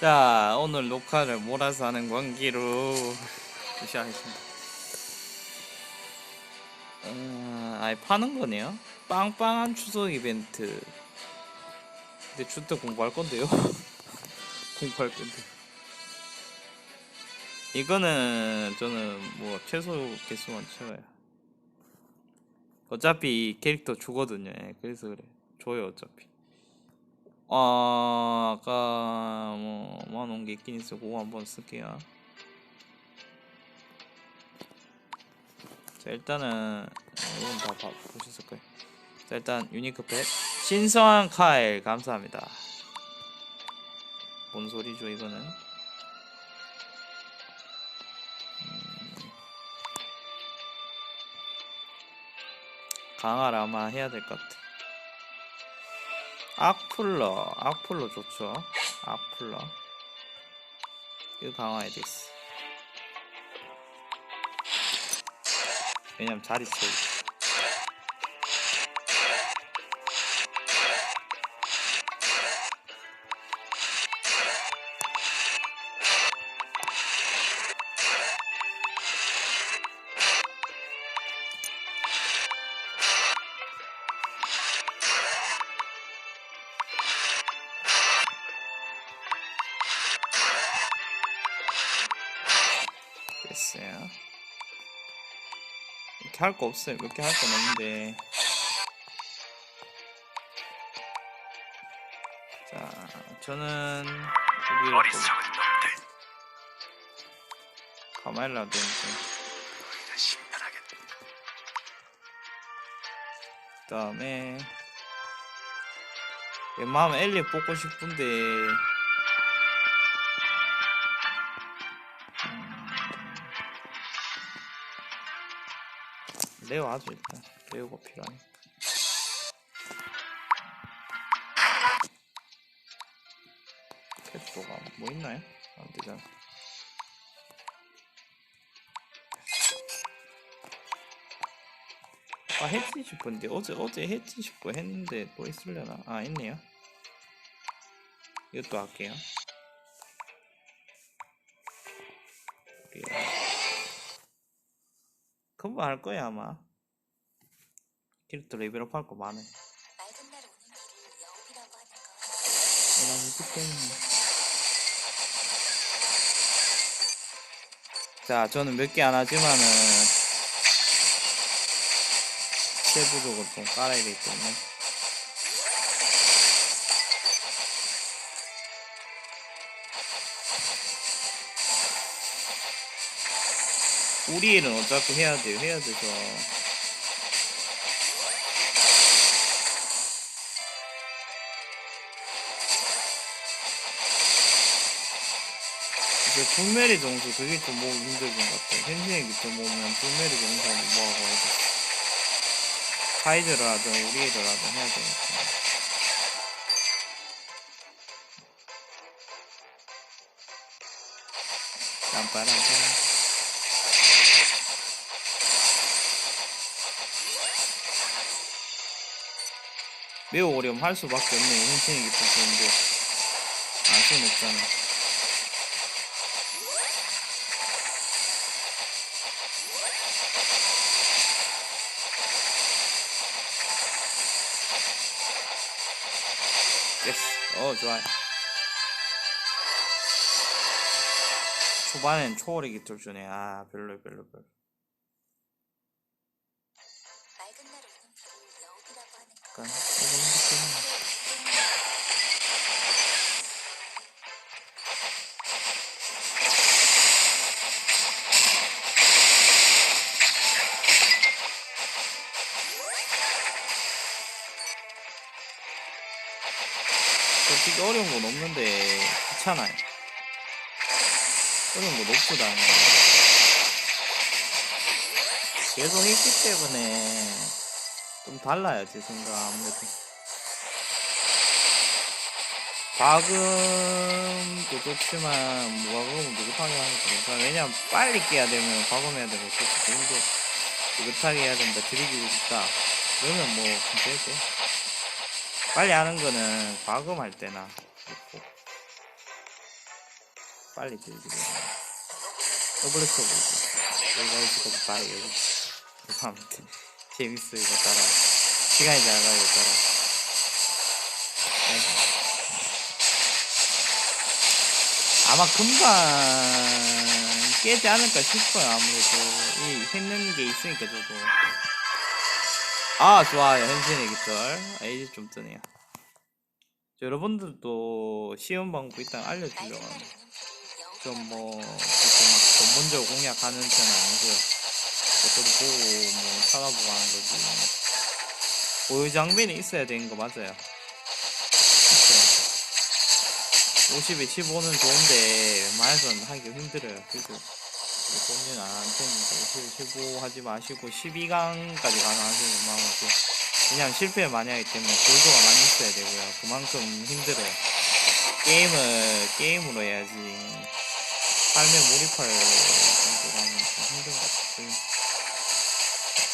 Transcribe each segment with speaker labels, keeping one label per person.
Speaker 1: 자 오늘 녹화를 몰아서 하는 관계로 시작하겠습니다. 음, 아예 파는 거네요? 빵빵한 추석 이벤트. 근데 주때 공부할 건데요? 공부할 건데. 이거는 저는 뭐 최소 개수만 채워요. 어차피 이 캐릭터 주거든요. 예, 그래서 그래. 줘요 어차피 아, 아까 뭐 모아놓은 게 있긴 있어 그거 한번 쓸게요. 자 일단은 어, 이건 다 봐- 보셨을 거예요. 자 일단 유니크 펫 신성한 카일 감사합니다. 뭔 소리죠 이거는? 음. 강화를 아마 해야 될 것 같아 악플러 악플러 좋죠? 악플러. 이거 강화해야 되겠어. 왜냐면 자리 채우기 됐어요. 이렇게 할 거 없어요. 몇 개 할 건 없는데. 자 저는 우리
Speaker 2: 어리석은 놈들
Speaker 1: 되는데.
Speaker 2: 너희를 심판하겠다
Speaker 1: 그 다음에 웬만하면 엘리 뽑고 싶은데 하죠 일단 레오가 필요하니까 펫도가 뭐 있나요? 안 되잖아 아 했지 싶은데 어제 어제 했지 싶고 했는데 또 있으려나? 아 있네요. 이것도 할게요. 금방 할 거야 아마. 캐릭터 레벨업 할 거 많아.
Speaker 3: 맑은 날 오는 길을 여우비라고 하는 건
Speaker 1: 내가 이기 때문에. 자, 저는 몇 개 안 하지만은 세부적으로 좀 깔아야 되기 때문에. 우리 일은 어차피 해야 돼요. 해야 돼서. 이제 불메리 정수 그게 좀 모으기 힘들은 것 같아요. 현신의 기트 모으면 불메리 정수 한번 모아고 해서 카이즈를 하든 우리를 하든 해야 되니까. 빰빠람빰. 매우 어려움 할 수밖에. 현신의 기트 좋은데. 안 수는 없잖아. 예스. 어, 좋아요. 초반엔 초월의 깃털 주네. 아, 별로, 별로, 별로. 없는데, 귀찮아요. 어려운 건 없고, 다는 계속 했기 때문에, 좀 달라요, 제 생각, 아무래도. 과금도 좋지만, 무과금은 느긋하게 하는 것도 괜찮아. 왜냐면, 빨리 깨야 되면 과금해야 되고, 그렇기 때문에, 느긋하게 해야 된다, 들이기고 싶다. 그러면 뭐, 괜찮지. 빨리 하는 거는 과금할 때나 좋고 빨리 들기로 더블 스톱을 여기가 이거 하면 돼 재밌어 이거 따라. 시간이 잘 가요 이거 따라. 아마 금방 깨지 않을까 싶어요 아무래도. 이 했는 게 있으니까 저도. 아 좋아요. 현신의 깃털. 아 이제 좀 뜨네요. 저 여러분들도 쉬운 방법 일단 알려주려고 합니다 좀
Speaker 3: 여우기라고
Speaker 1: 뭐 그렇게 막 전문적으로 공략하는 편은 아니고요. 뭐 저도 보고 뭐 찾아보고 하는 거지. 보유 장비는 있어야 되는 거 맞아요. 있어야 50에 15는 좋은데 웬만해서는 하기 힘들어요. 그래도 본인 안 되니까 50에 15 하지 마시고 12강까지 가능하시면 웬만하면 왜냐면 실패를 많이 하기 때문에 골드가 많이 있어야 되고요. 그만큼 힘들어요. 게임을 게임으로 해야지 삶에 몰입할 정도로 하면 좀 힘든 것 같아요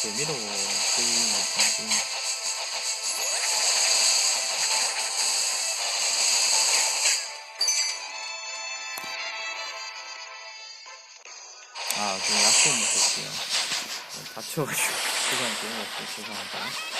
Speaker 1: 재미로 게임을 좀 아, 좀 약속 먹을게요. 다쳐가지고 시간이 끊어졌어요. 죄송합니다.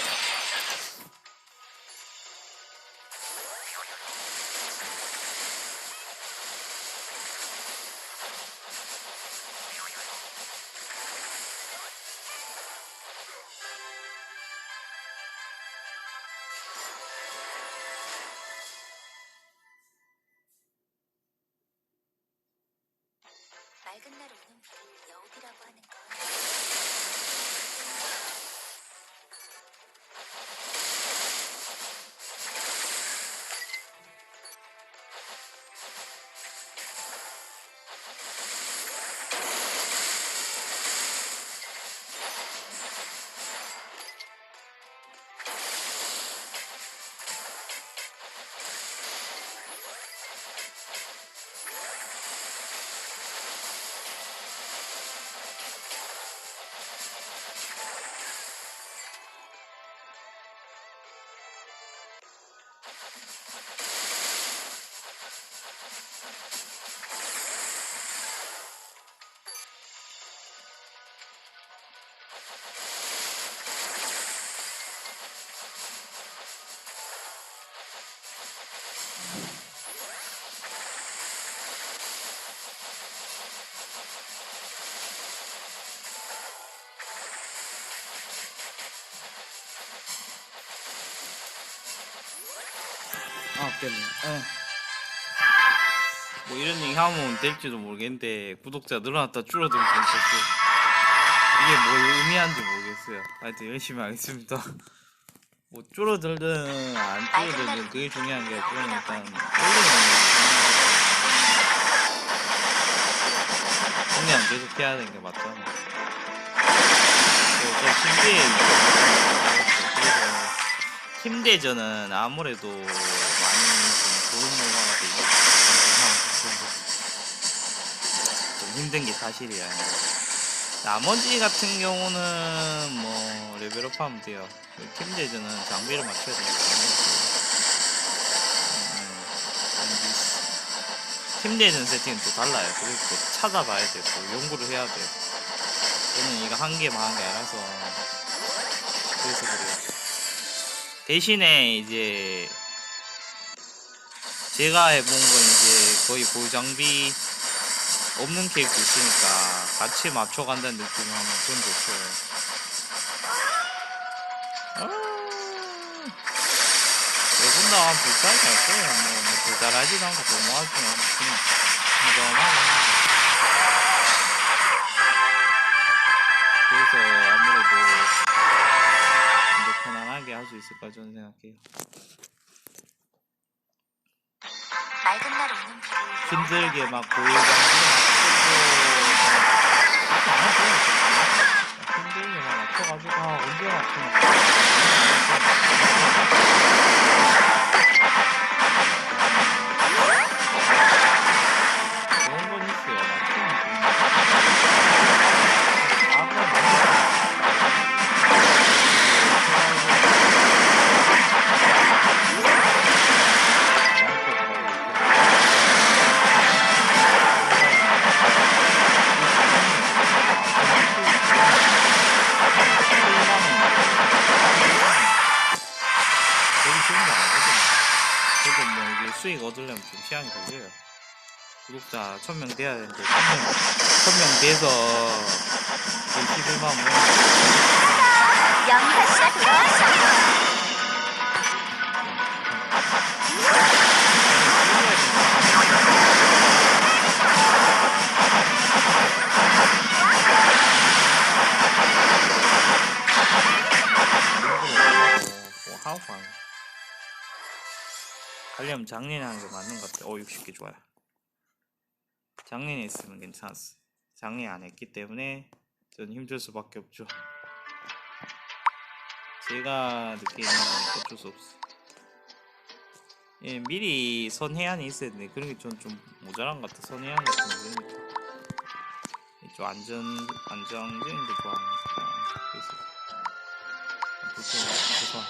Speaker 1: 아, 깼네. 에. 뭐 이런 얘기 하면 될지도 모르겠는데 구독자 늘어났다 줄어들고 있었어요. 이게 뭘 의미하는지 모르겠어요. 하여튼 열심히 하겠습니다. 뭐 줄어들든 안 줄어들든 그게 중요한 게 아니라 일단 공략 계속 해야 되는 게 맞잖아. 그리고 좀 신기해. 그래서 팀대전은 아무래도 많이 좀 좋은 결과가 되고 좀 힘든 게 사실이야. 나머지 같은 경우는 뭐 레벨업 하면 돼요. 그 팀대전은 장비를 맞춰야 되니까. 음, 음. 팀대전 세팅은 또 달라요. 그래서 또 찾아봐야 되고 연구를 해야 돼요. 저는 이거 한 개만 한 게 아니라서 그래서 그래요. 대신에 이제 제가 해본 건 이제 거의 보유 장비 없는 캐릭터 있으니까 같이 맞춰 간다는 느낌을 하면 그건 좋죠. 아, 여분다 한 불쌍히 할 거예요. 뭐, 뭐, 더 잘하지도 않고 더 못하지도 않고 그냥 평범하게 그래서 아무래도 이제 편안하게 할 수 있을 거라 저는 생각해요. 힘들게 막 보여가지고. 힘들게 막 맞춰가지고 아 언제 맞추나 좋은 자 1000명 돼야 되는데 1000명, 1000명 돼서 11만 원
Speaker 3: 영화씨 돌아왔어.
Speaker 1: 뭐 하고 하는 가려면 작년에 하는 게 맞는 것 같아. 어 60개 좋아요. 작년에 했으면 괜찮았어. 작년에 안 했기 때문에 저는 힘들 수밖에 없죠. 제가 느끼는 건 어쩔 수 없어. 예, 미리 선해안이 있어야 되는데 그런 게전좀 모자란 것 같아. 선해안 같은 거 그런 게 좀, 좀 안전 안정적인 거 좋아하니까 그래서 불편 죄송.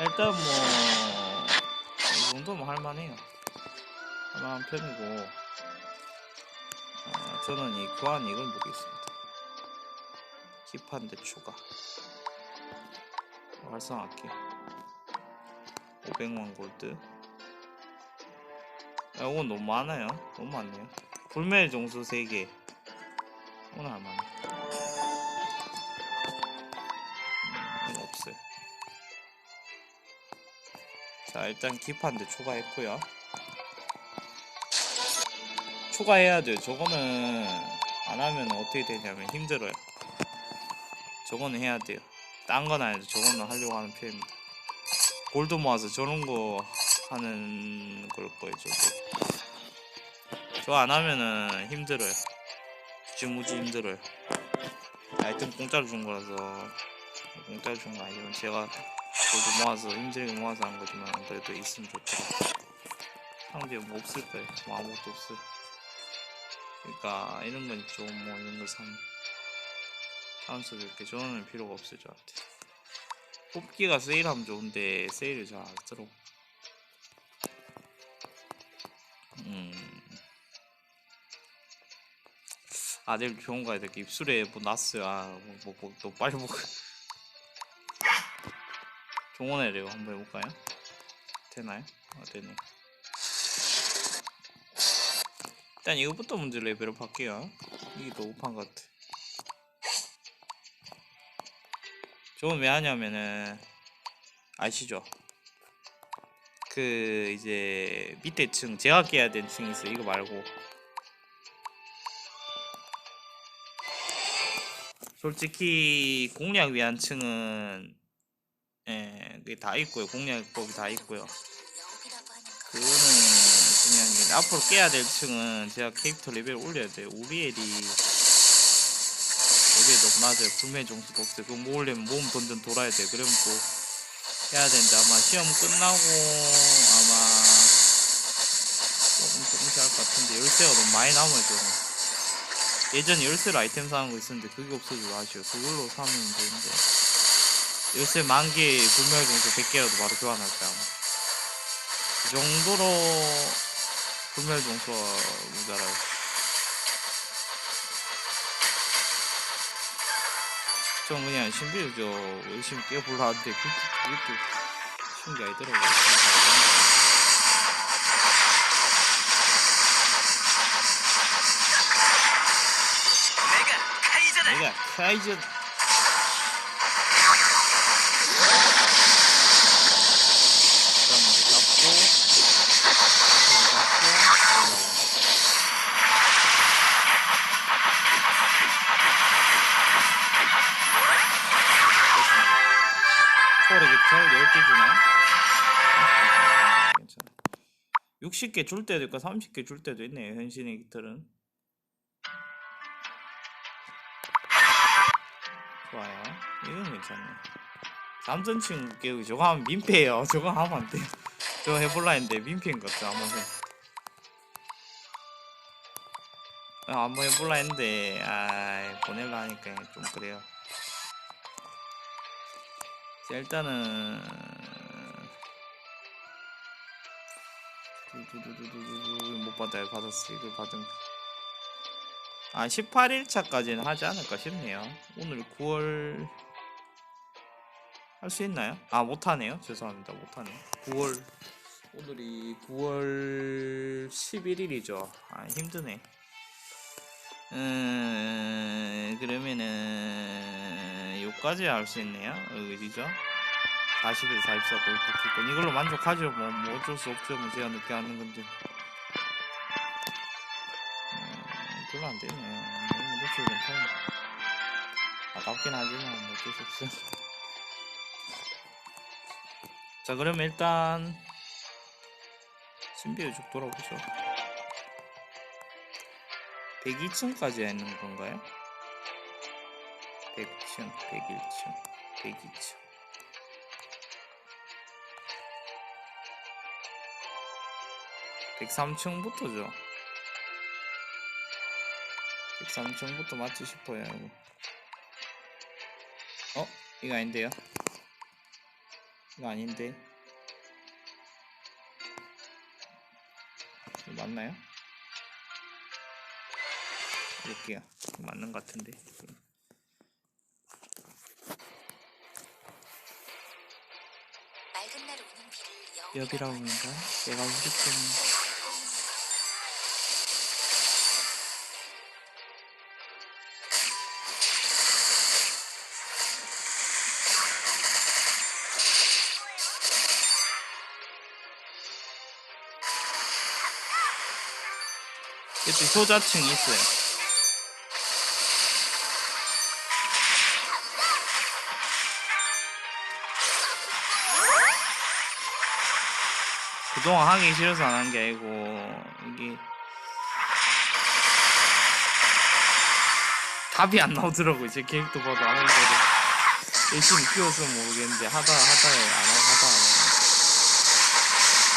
Speaker 1: 일단 뭐 이 정도면 할만해요. 할만한 편이고 어, 저는 이 교환 이걸 보겠습니다. 기판대 추가 활성화할게요. 500만 골드. 아, 이건 너무 많아요. 너무 많네요. 불멸 종수 3개. 오늘 할만해. 음, 이건 없어요. 자, 일단 기판대 추가했고요. 추가해야 돼요. 저거는 안 하면 어떻게 되냐면 힘들어요. 저거는 해야 돼요. 딴 건 아니죠. 저거는 하려고 하는 편입니다. 골드 모아서 저런 거 하는 걸 거예요. 저도. 저안 하면은 힘들어요. 무지무지 힘들어요. 하여튼 공짜로 준 거라서 공짜로 준 거 아니지만 제가 골드 모아서 힘들게 모아서 한 거지만 그래도 있으면 좋더라고. 상대에 뭐 없을 거예요. 뭐 아무것도 없어요. 그러니까 이런 건좀뭐 이런 거 산. 사면서 이렇게 저는 필요가 없을 것 같아. 뽑기가 세일하면 좋은데 세일을 잘 안 들어. 음. 아들 좋은 거야 이렇게 입술에 뭐 났어요. 아, 뭐, 뭐, 뭐, 또 빨리 먹어. 종원해래요. 한번 해볼까요? 되나요? 아, 되네. 일단 이거부터 먼저 레벨업 할게요. 이게 더것 같아. 저건 왜 하냐면은 아시죠? 그 이제 밑에 층 제가 깨야 되는 층이 있어. 요 이거 말고 솔직히 공략 위한 층은 예, 그게 다 있고요. 공략법이 다 있고요. 그거는 중요한 게 앞으로 깨야 될 층은 제가 캐릭터 레벨 올려야 돼요. 우리엘이 레벨이 너무 낮아요. 불매 종수도 없어요. 그거 모으려면 모험 던전 돌아야 돼요. 그러면 또 해야 되는데 아마 시험 끝나고 아마 조금 조금씩 할 것 같은데 열쇠가 너무 많이 남아요. 저는. 예전에 열쇠로 아이템 사는 거 있었는데 그게 없어지고 아쉬워. 그걸로 사면 되는데 열쇠 만 개, 불멸 종수 100개라도 바로 교환할 때 아마. 그 정도로 불멸 종수가 모자라요. 전 그냥 신비를 저 열심히 깨보려 하는데 그게 그것도 쉬운 게 아니더라고요.
Speaker 2: 내가 카이저
Speaker 1: 60개 줄 때도 있고 30개 줄 때도 있네요 현신의 깃털은 좋아요. 이건 괜찮네. 삼전층 깨우기 저거 하면 민폐예요. 저거 하면 안 돼요. 저거 해볼라 했는데 민폐인 것 같아. 한번 해. 아, 한번 해볼라 했는데 아 보낼라 하니까 좀 그래요. 자, 일단은 두두두두두두 못 받아요. 받았어. 이걸 받은 아 18일차까지는 하지 않을까 싶네요. 오늘 9월 할 수 있나요? 아 못하네요 죄송합니다 못하네 9월 오늘이 9월 11일이죠 아 힘드네 음 그러면은 요까지 할 수 있네요 어디죠? 40일 44 골프킥권 이걸로 만족하죠 뭐, 뭐 어쩔 수 없죠 뭐. 제가 늦게 하는 건데. 음, 별로 안 되네. 너무 노출 괜찮아. 아깝긴 하지만 뭐 어쩔 수 없어 자 그러면 일단 신비의 쭉 돌아보죠. 102층까지 있는 건가요? 100층, 101층, 102층 (103층부터죠) 103층부터 맞지 싶어요 이거. 어? 이거 아닌데요? 이거 아닌데 이거 맞나요? 볼게요 이거 맞는 것 같은데
Speaker 3: 맑은 날 오는 비를
Speaker 1: 여비라고
Speaker 3: 하는
Speaker 1: 하는가? 내가 우리 때문에 이것도 효자층이 있어요. 그동안 하기 싫어서 안 한 게 아니고 이게 답이 안 나오더라고요. 제 캐릭터 봐도 아무리 봐도. 열심히 키워서 모르겠는데 하다 안 하다 안 하고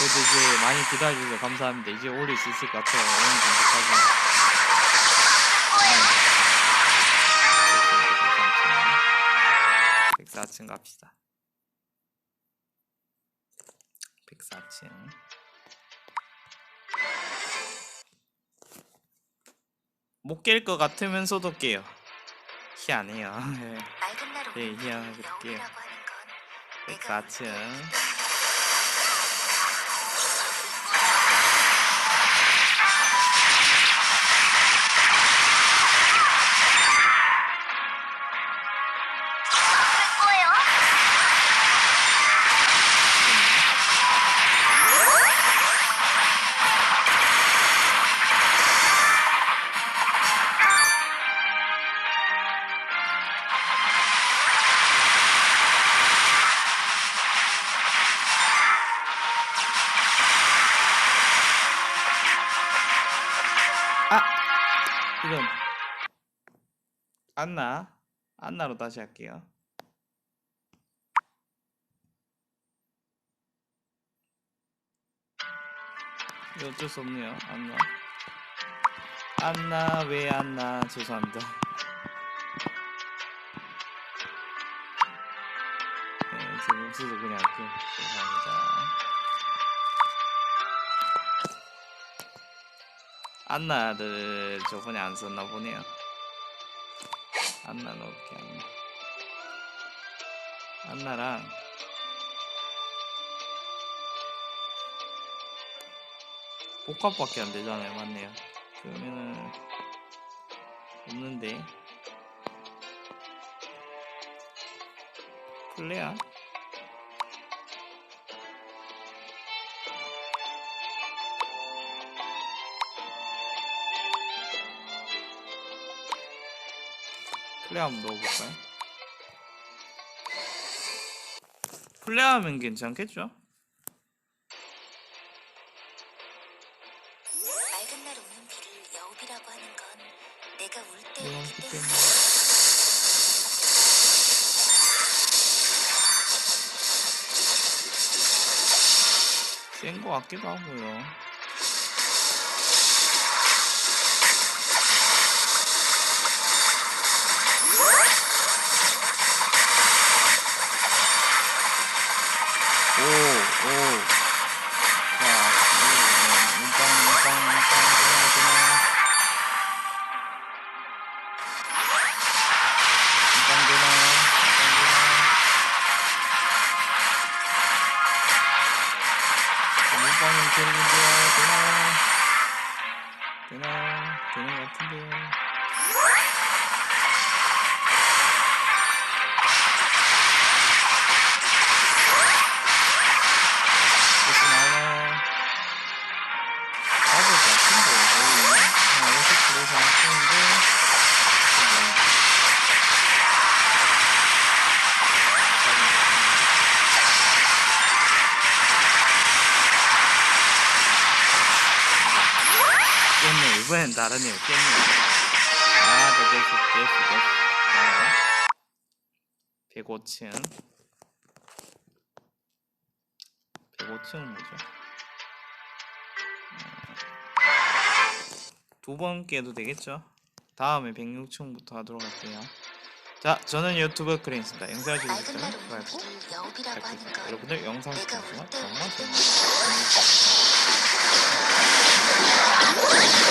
Speaker 1: 그래도 이제 많이 기다려주셔서 감사합니다. 이제 올릴 수 있을 것 같아요. 정도까지 백 104층 갑시다. 104층. 못 깰 것 같으면서도 깨요. 희한해요. 네,
Speaker 3: 비를
Speaker 1: 희한하게 깨요.
Speaker 3: 하는 건 내가 올
Speaker 1: 104층 안나로 다시 할게요. 이거 어쩔 수 없네요. 안나. 안나 왜 안나. 죄송합니다. 네, 제 목소리도 그냥 할게요. 죄송합니다. 안나를 저번에 안 썼나 보네요. 안나 넣을게 안나. 안나랑 복합밖에 안 되잖아요, 맞네요. 그러면은 없는데 플레야? 플레이 한번 넣어볼까요? 플레이하면 괜찮겠죠?
Speaker 3: 맑은 날 오는 비를 여우비라고 하는 건 내가 울
Speaker 1: 내가
Speaker 3: 때이기
Speaker 1: 왔기
Speaker 3: 때문에
Speaker 1: 때문에 센거 같기도 하고요. 오, 오. 이번엔 다르네요, 깼네. 아, 네, 됐어, 됐어, 됐어. 105층. 105층은 뭐죠? 두번 깨도 되겠죠? 다음에 106층부터 하도록 할게요. 자, 저는 유튜브 크레인스입니다. 영상을 즐기셨다면 좋아요, 부탁드립니다.
Speaker 3: 것
Speaker 1: 여러분들 영상
Speaker 3: 때
Speaker 1: 정말.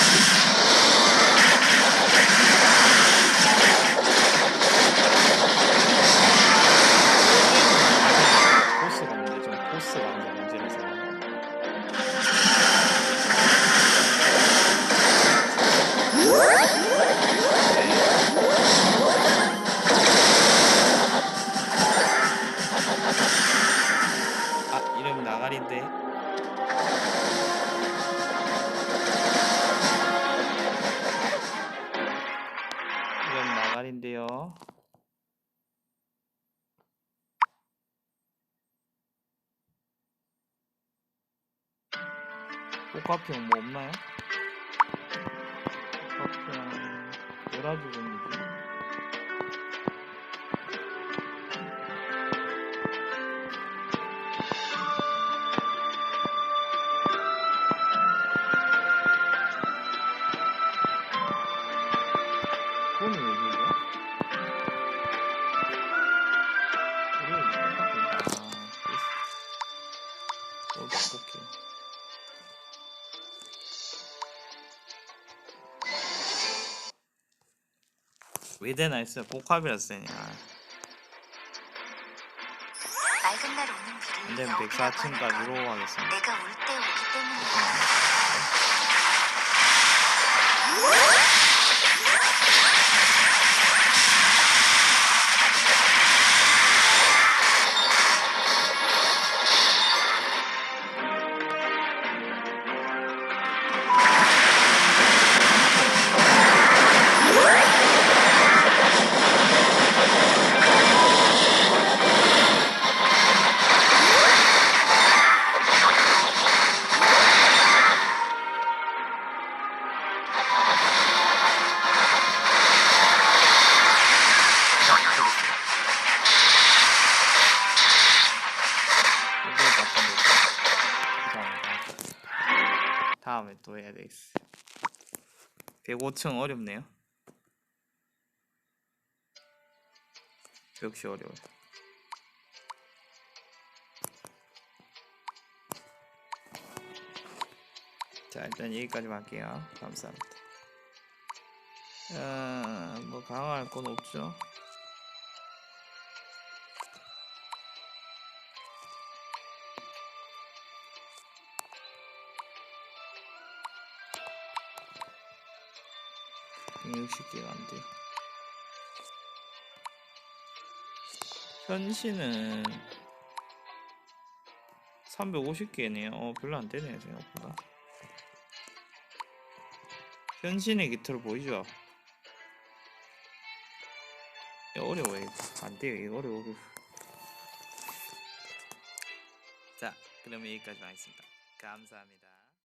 Speaker 1: 꽃가 왜 되나 했어요. 복합이라서 되냐.
Speaker 3: 맑은 날 오는 비를
Speaker 1: 근데
Speaker 3: 여우비라고 하는
Speaker 1: 104층까지로
Speaker 3: 것
Speaker 1: 하겠습니다.
Speaker 3: 내가 올 때
Speaker 1: 105층 어렵네요. 역시 어려워요. 자 일단 여기까지만 할게요. 감사합니다. 어, 뭐 강화할 건 없죠. 음, 160개가 안 돼요. 현시는 350개네요. 어, 별로 안 되네요, 생각보다. 현신의 깃털 보이죠? 이거 어려워요. 이거. 안 돼요. 이거 어려워. 자, 그러면 여기까지 하겠습니다. 감사합니다.